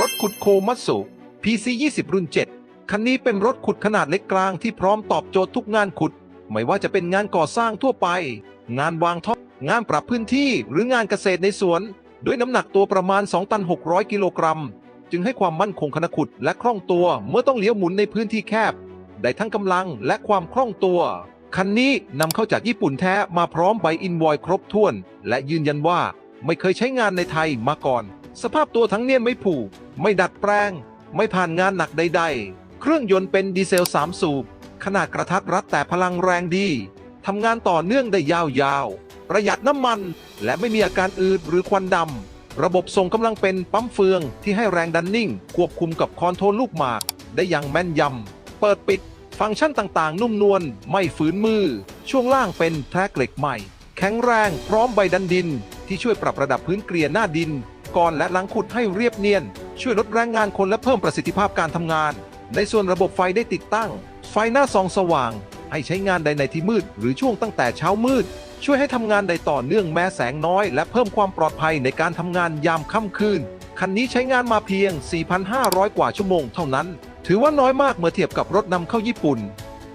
รถขุดโคมัตสุ PC 20 รุ่น 7 คันนี้เป็นรถขุดขนาดเล็กกลางที่พร้อมตอบโจทย์ทุกงานขุด ไม่ว่าจะเป็นงานก่อสร้างทั่วไป งานวางท่องานปรับพื้นที่หรืองานเกษตรในสวน ด้วยน้ำหนักตัวประมาณ 2 ตัน 600 กิโลกรัม จึงให้ความมั่นคงขณะขุดและคล่องตัวเมื่อต้องเลี้ยวหมุนในพื้นที่แคบ ได้ทั้งกำลังและความคล่องตัวคันนี้นำเข้าจากญี่ปุ่นแท้มาพร้อมใบอินวอยครบถ้วน และยืนยันว่าไม่เคยใช้งานในไทยมาก่อน สภาพตัวทั้งเนียไม่ผูกไม่ดัดแปลง ไม่ผ่านงานหนักใด ๆ เครื่องยนต์เป็นดีเซล 3 สูบ ขนาดกระทัดรัดแต่พลังแรงดีทำงานต่อเนื่องได้ยาวๆ ประหยัดน้ำมัน และไม่มีอาการอืดหรือควันดำ ระบบส่งกำลังเป็นปั๊มเฟืองที่ให้แรงดันนิ่ง ควบคุมกับคอนโทรลลูกหมาก ได้อย่างแม่นยำ เปิดปิด ฟังก์ชันต่างๆ นุ่มนวล ไม่ฝืนมือ ช่วงล่างเป็นแทร็กเหล็กใหม่ แข็งแรง พร้อมใบดันดิน ที่ช่วยปรับระดับพื้นเกลี่ยหน้าดิน ก่อนและหลังขุดให้เรียบเนียน ช่วยลดแรงงานคนและเพิ่มประสิทธิภาพการทำงาน ในส่วนระบบไฟได้ติดตั้ง ไฟหน้าซองสว่าง ให้ใช้งานใดในที่มืด หรือช่วงตั้งแต่เช้ามืด ช่วยให้ทำงานได้ต่อเนื่องแม้แสงน้อย และเพิ่มความปลอดภัยในการทำงานยามค่ำคืน คันนี้ใช้งานมาเพียง 4,500 กว่าชั่วโมงเท่านั้น ถือว่าน้อยมากเมื่อเทียบกับรถนำเข้าญี่ปุ่น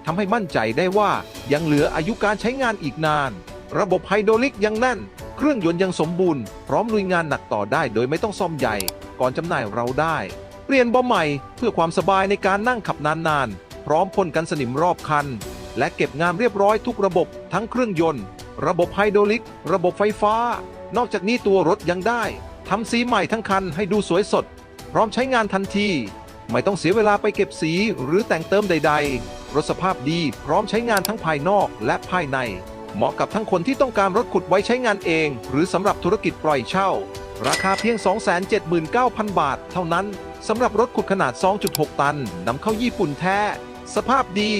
ทำให้มั่นใจได้ว่ายังเหลืออายุการใช้งานอีกนาน ระบบไฮดรอลิกยังแน่น เครื่องยนต์ยังสมบูรณ์ พร้อมลุยงานหนักต่อได้โดยไม่ต้องซ่อมใหญ่ ก่อนจำหน่ายเราได้ เปลี่ยนเบาะใหม่เพื่อความสบายในการนั่งขับนานๆ พร้อมพ่นกันสนิมรอบคัน และเก็บงานเรียบร้อยทุกระบบทั้งเครื่องยนต์ ระบบไฮดรอลิก ระบบไฟฟ้า นอกจากนี้ตัวรถยังได้ทำสีใหม่ทั้งคันให้ดูสวยสด พร้อมใช้งานทันที ไม่ต้องเสียเวลาไปเก็บสีหรือแต่งเติมใด ๆ รถสภาพดีพร้อมใช้งานทั้งภายนอกและภายใน เหมาะกับทั้งคนที่ต้องการรถขุดไว้ใช้งานเอง หรือสำหรับธุรกิจปล่อยเช่า ราคาเพียง 279,000 บาท เท่านั้นสำหรับรถขุดขนาด 2.6 ตันนำเข้าญี่ปุ่นแท้ สภาพดี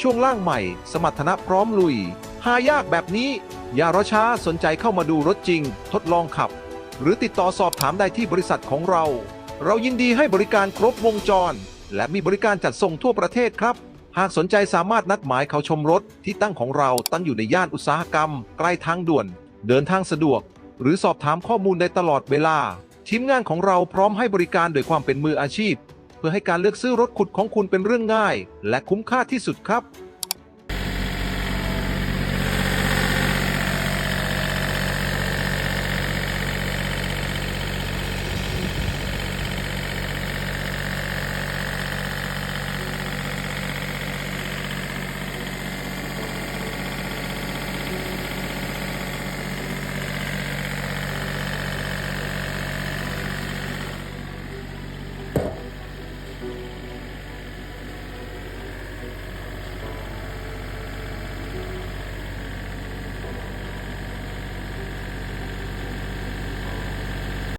ช่วงล่างใหม่ สมรรถนะพร้อมลุย หายากแบบนี้ อย่ารอช้าสนใจเข้ามาดูรถจริง ทดลองขับ หรือติดต่อสอบถามได้ที่บริษัทของเรา เรายินดีให้บริการครบวงจร และมีบริการจัดส่งทั่วประเทศครับ หากสนใจสามารถนัดหมายเขาชมรถที่ตั้งของเราตั้งอยู่ในย่านอุตสาหกรรม ใกล้ทางด่วน เดินทางสะดวก หรือสอบถามข้อมูลได้ตลอดเวลา ทีมงานของเราพร้อมให้บริการโดยความเป็นมืออาชีพ เพื่อให้การเลือกซื้อรถขุดของคุณเป็นเรื่องง่าย และคุ้มค่าที่สุดครับ